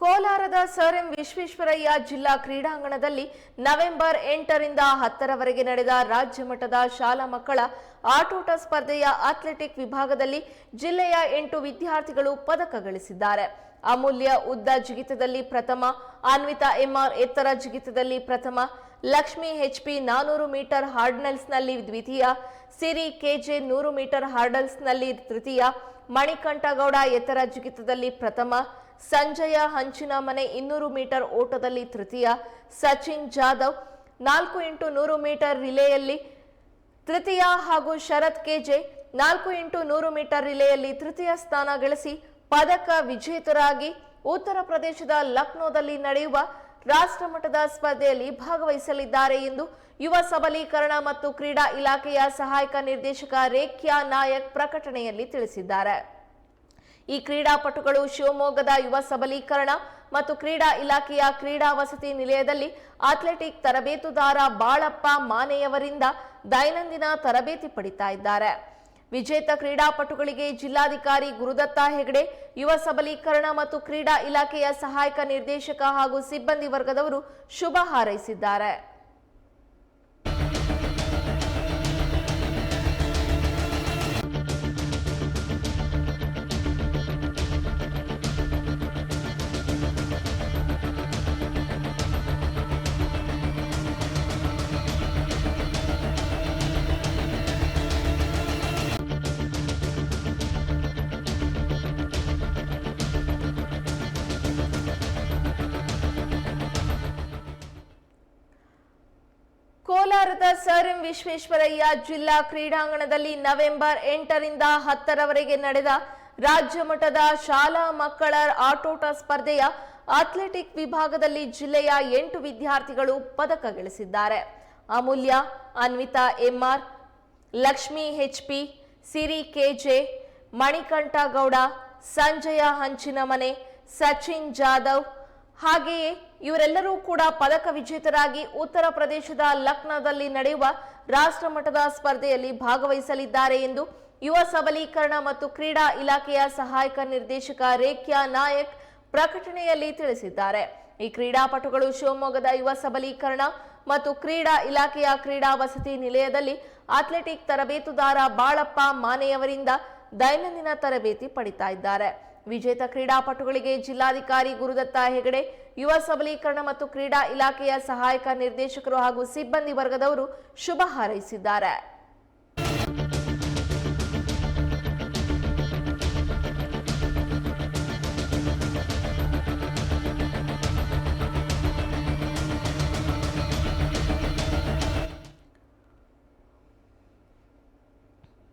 ಕೋಲಾರದ sir M Visvesvaraya ಜಿಲ್ಲಾ ಕ್ರೀಡಾಂಗಣದಲ್ಲಿ ನವೆಂಬರ್ ಎಂಟರಿಂದ ಹತ್ತರವರೆಗೆ ನಡೆದ ರಾಜ್ಯ ಮಟ್ಟದ ಶಾಲಾ ಮಕ್ಕಳ ಆಟೋಟ ಸ್ಪರ್ಧೆಯ ಅಥ್ಲೆಟಿಕ್ ವಿಭಾಗದಲ್ಲಿ ಜಿಲ್ಲೆಯ ಎಂಟು ವಿದ್ಯಾರ್ಥಿಗಳು ಪದಕ ಗಳಿಸಿದ್ದಾರೆ ಅಮೂಲ್ಯ ಉದ್ದ ಜಿಗಿತದಲ್ಲಿ ಪ್ರಥಮ, ಅನ್ವಿತಾ ಎಂಆರ್ ಎತ್ತರ ಜಿಗಿತದಲ್ಲಿ ಪ್ರಥಮ, ಲಕ್ಷ್ಮಿ ಎಚ್ಪಿ ನಾನೂರು ಮೀಟರ್ ಹಾರ್ಡ್ನಲ್ಸ್ನಲ್ಲಿ ದ್ವಿತೀಯ, ಸಿರಿ ಕೆಜೆ ನೂರು ಮೀಟರ್ ಹಾರ್ಡಲ್ಸ್ನಲ್ಲಿ ತೃತೀಯ, ಮಣಿಕಂಠಗೌಡ ಎತ್ತರ ಜಿಗಿತದಲ್ಲಿ ಪ್ರಥಮ ಸಂಜಯ ಹಂಚಿನ ಮನೆ ಇನ್ನೂರು ಮೀಟರ್ ಓಟದಲ್ಲಿ ತೃತೀಯ ಸಚಿನ್ ಜಾಧವ್, ನಾಲ್ಕು ಇಂಟು ನೂರು ಮೀಟರ್ ರಿಲೆಯಲ್ಲಿ ತೃತೀಯ ಹಾಗೂ ಶರತ್ ಕೆಜೆ, ನಾಲ್ಕು ಇಂಟು ನೂರು ಮೀಟರ್ ರಿಲೆಯಲ್ಲಿ ತೃತೀಯ ಸ್ಥಾನ ಗಳಿಸಿ ಪದಕ ವಿಜೇತರಾಗಿ ಉತ್ತರ ಪ್ರದೇಶದ ಲಕ್ನೋದಲ್ಲಿ ನಡೆಯುವ ರಾಷ್ಟ್ರಮಟ್ಟದ ಸ್ಪರ್ಧೆಯಲ್ಲಿ ಭಾಗವಹಿಸಲಿದ್ದಾರೆ ಎಂದು ಯುವ ಸಬಲೀಕರಣ ಮತ್ತು ಕ್ರೀಡಾ ಇಲಾಖೆಯ ಸಹಾಯಕ ನಿರ್ದೇಶಕ ರೇಖ್ಯಾ ನಾಯಕ್ ಪ್ರಕಟಣೆಯಲ್ಲಿ ತಿಳಿಸಿದ್ದಾರೆ. ಈ ಕ್ರೀಡಾಪಟುಗಳು ಶಿವಮೊಗ್ಗದ ಯುವ ಸಬಲೀಕರಣ ಮತ್ತು ಕ್ರೀಡಾ ಇಲಾಖೆಯ ಕ್ರೀಡಾ ವಸತಿ ನಿಲಯದಲ್ಲಿ ಅಥ್ಲೆಟಿಕ್ ತರಬೇತುದಾರ ಬಾಳಪ್ಪ ಮಾನೆಯವರಿಂದ ದೈನಂದಿನ ತರಬೇತಿ ಪಡಿತಾ ಇದ್ದಾರೆ. ವಿಜೇತ ಕ್ರೀಡಾಪಟುಗಳಿಗೆ ಜಿಲ್ಲಾಧಿಕಾರಿ ಗುರುದತ್ತ ಹೆಗಡೆ, ಯುವ ಸಬಲೀಕರಣ ಮತ್ತು ಕ್ರೀಡಾ ಇಲಾಖೆಯ ಸಹಾಯಕ ನಿರ್ದೇಶಕ ಹಾಗೂ ಸಿಬ್ಬಂದಿ ವರ್ಗದವರು ಶುಭ ಹಾರೈಸಿದ್ದಾರೆ. ಕೋಲಾರದ ಸರ್ ಎಂ ವಿಶ್ವೇಶ್ವರಯ್ಯ ಜಿಲ್ಲಾ ಕ್ರೀಡಾಂಗಣದಲ್ಲಿ ನವೆಂಬರ್ ಎಂಟರಿಂದ ಹತ್ತರವರೆಗೆ ನಡೆದ ರಾಜ್ಯ ಮಟ್ಟದ ಶಾಲಾ ಮಕ್ಕಳ ಆಟೋಟ ಸ್ಪರ್ಧೆಯ ಅಥ್ಲೆಟಿಕ್ ವಿಭಾಗದಲ್ಲಿ ಜಿಲ್ಲೆಯ ಎಂಟು ವಿದ್ಯಾರ್ಥಿಗಳು ಪದಕ ಗಳಿಸಿದ್ದಾರೆ Amulya, Anvita, M R, Lakshmi H P Siri K J Manikantha Gowda Sanjaya Hanchinamane, Sachin Jadhav ಹಾಗೆಯೇ ಇವರೆಲ್ಲರೂ ಕೂಡ ಪದಕ ವಿಜೇತರಾಗಿ ಉತ್ತರ ಪ್ರದೇಶದ ಲಕ್ನೋದಲ್ಲಿ ನಡೆಯುವ ರಾಷ್ಟ್ರಮಟ್ಟದ ಸ್ಪರ್ಧೆಯಲ್ಲಿ ಭಾಗವಹಿಸಲಿದ್ದಾರೆ ಎಂದು ಯುವ ಸಬಲೀಕರಣ ಮತ್ತು ಕ್ರೀಡಾ ಇಲಾಖೆಯ ಸಹಾಯಕ ನಿರ್ದೇಶಕ ರೇಖ್ಯಾ ನಾಯಕ್ ಪ್ರಕಟಣೆಯಲ್ಲಿ ತಿಳಿಸಿದ್ದಾರೆ. ಈ ಕ್ರೀಡಾಪಟುಗಳು ಶಿವಮೊಗ್ಗದ ಯುವ ಸಬಲೀಕರಣ ಮತ್ತು ಕ್ರೀಡಾ ಇಲಾಖೆಯ ಕ್ರೀಡಾ ವಸತಿ ನಿಲಯದಲ್ಲಿ ಅಥ್ಲೆಟಿಕ್ ತರಬೇತುದಾರ ಬಾಳಪ್ಪ ಮಾನೆಯವರಿಂದ ದೈನಂದಿನ ತರಬೇತಿ ಪಡಿತಾ ಇದ್ದಾರೆ. ವಿಜೇತ ಕ್ರೀಡಾಪಟುಗಳಿಗೆ ಜಿಲ್ಲಾಧಿಕಾರಿ ಗುರುದತ್ತ ಹೆಗಡೆ, ಯುವ ಸಬಲೀಕರಣ ಮತ್ತು ಕ್ರೀಡಾ ಇಲಾಖೆಯ ಸಹಾಯಕ ನಿರ್ದೇಶಕರು ಹಾಗೂ ಸಿಬ್ಬಂದಿ ವರ್ಗದವರು ಶುಭ ಹಾರೈಸಿದ್ದಾರೆ.